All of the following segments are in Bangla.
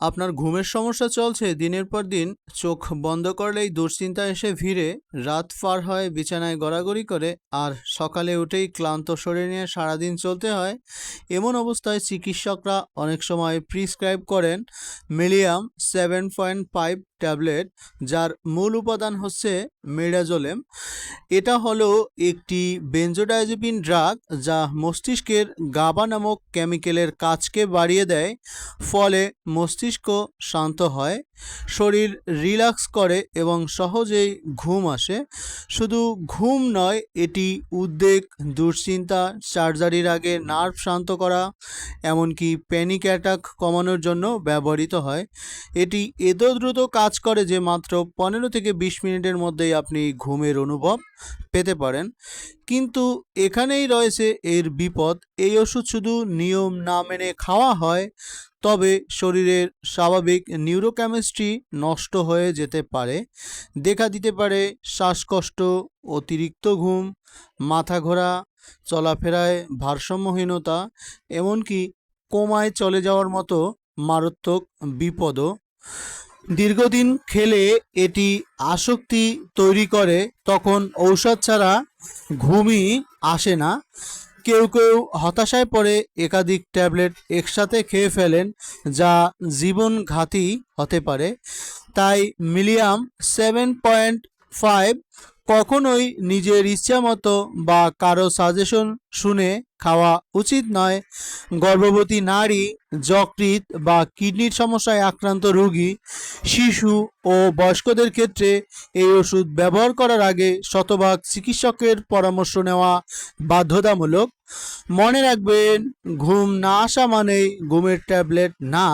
আপনার ঘুমের সমস্যা চলছে, দিনের পর দিন চোখ বন্ধ করলেই দুশ্চিন্তা এসে ভিড়ে, রাত পার হয় বিছানায় গড়াগড়ি করে, আর সকালে উঠেই ক্লান্ত শরীর নিয়ে সারাদিন চলতে হয়। এমন অবস্থায় চিকিৎসকরা অনেক সময় প্রিসক্রাইব করেন। মিলিয়াম সেভেন পয়েন্ট ফাইভ ট্যাবলেট যার মূল উপাদান হচ্ছে মেডাজোলেম এটা হলো একটি বেঞ্জোডাইজেপিন ড্রাগ যা মস্তিষ্কের গাবা নামক কেমিক্যালের কাজকে বাড়িয়ে দেয়, ফলে মস্তিষ্ক শান্ত হয়। শরীর রিল্যাক্স করে এবং সহজেই ঘুম আসে। শুধু ঘুম নয়, এটি উদ্বেগ, দুশ্চিন্তা, সার্জারির আগে নার্ভ শান্ত করা, এমনকি প্যানিক অ্যাটাক কমানোর জন্য ব্যবহৃত হয়। এটি এত দ্রুত কাজ করে যে মাত্র পনেরো থেকে বিশ মিনিটের মধ্যেই আপনি ঘুমের অনুভব পেতে পারেন। কিন্তু এখানেই রয়েছে এর বিপদ। এই ওষুধ শুধু নিয়ম না মেনে খাওয়া হয় তবে শরীরের স্বাভাবিক নিউরোকেমিস্ট্রি নষ্ট হয়ে যেতে পারে, দেখা দিতে পারে শ্বাসকষ্ট, অতিরিক্ত ঘুম, মাথা ঘোরা, চলাফেরায় ভারসাম্যহীনতা, এমনকি কোমায় চলে যাওয়ার মতো মারাত্মক বিপদও। দীর্ঘদিন খেলে এটি আসক্তি তৈরি করে, তখন ঔষধ ছাড়া ঘুমই আসে না। কেউ কেউ হতাশায় পড়ে একাধিক ট্যাবলেট একসাথে খেয়ে ফেলেন, যা জীবনঘাতী হতে পারে। তাই মিলিয়াম সেভেন পয়েন্ট ফাইভ কখনোই নিজের ইচ্ছা মতো বা কারও সাজেশন শুনে খাওয়া উচিত নয়। গর্ভবতী নারী, যকৃৎ বা কিডনির সমস্যায় আক্রান্ত রোগী, শিশু ও বয়স্কদের ক্ষেত্রে এই ওষুধ ব্যবহার করার আগে শতভাগ চিকিৎসকের পরামর্শ নেওয়া বাধ্যতামূলক। মনে রাখবেন, ঘুম না আসা মানেই ঘুমের ট্যাবলেট না।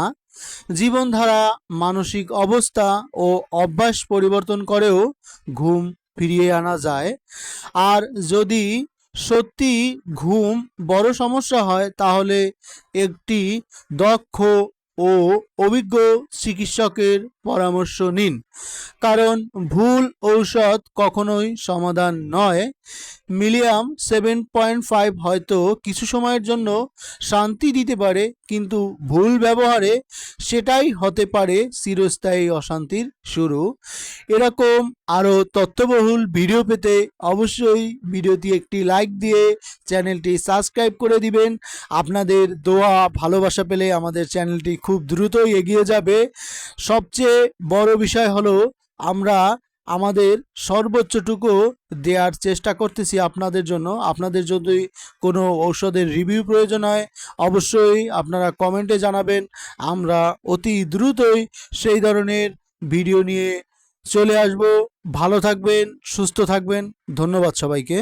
জীবনধারা, মানসিক অবস্থা ও অভ্যাস পরিবর্তন করেও ঘুম ফিরিয়ে আনা যায়। আর যদি সত্যি ঘুম বড় সমস্যা হয়, তাহলে একটি দক্ষ ও অভিজ্ঞ চিকিৎসকের পরামর্শ নিন। কারণ ভুল ঔষধ কখনোই সমাধান নয়। মিলিয়াম সেভেন পয়েন্ট ফাইভ হয়তো কিছু সময়ের জন্য শান্তি দিতে পারে, কিন্তু ভুল ব্যবহারে সেটাই হতে পারে চিরস্থায়ী অশান্তির শুরু। এরকম আরও তথ্যবহুল ভিডিও পেতে অবশ্যই ভিডিওটি একটি লাইক দিয়ে চ্যানেলটি সাবস্ক্রাইব করে দিবেন। আপনাদের দোয়া ভালোবাসা পেলে আমাদের চ্যানেলটি খুব দ্রুতই এগিয়ে যাবে। সবচেয়ে বড় বিষয় হলো আমরা আমাদের সর্বোচ্চটুকু দেওয়ার চেষ্টা করতেছি আপনাদের জন্য। আপনাদের যদি কোনো ঔষধের রিভিউ প্রয়োজন হয়, অবশ্যই আপনারা কমেন্টে জানাবেন। আমরা অতি দ্রুতই সেই ধরনের ভিডিও নিয়ে চলে আসব। ভালো থাকবেন, সুস্থ থাকবেন। ধন্যবাদ সবাইকে।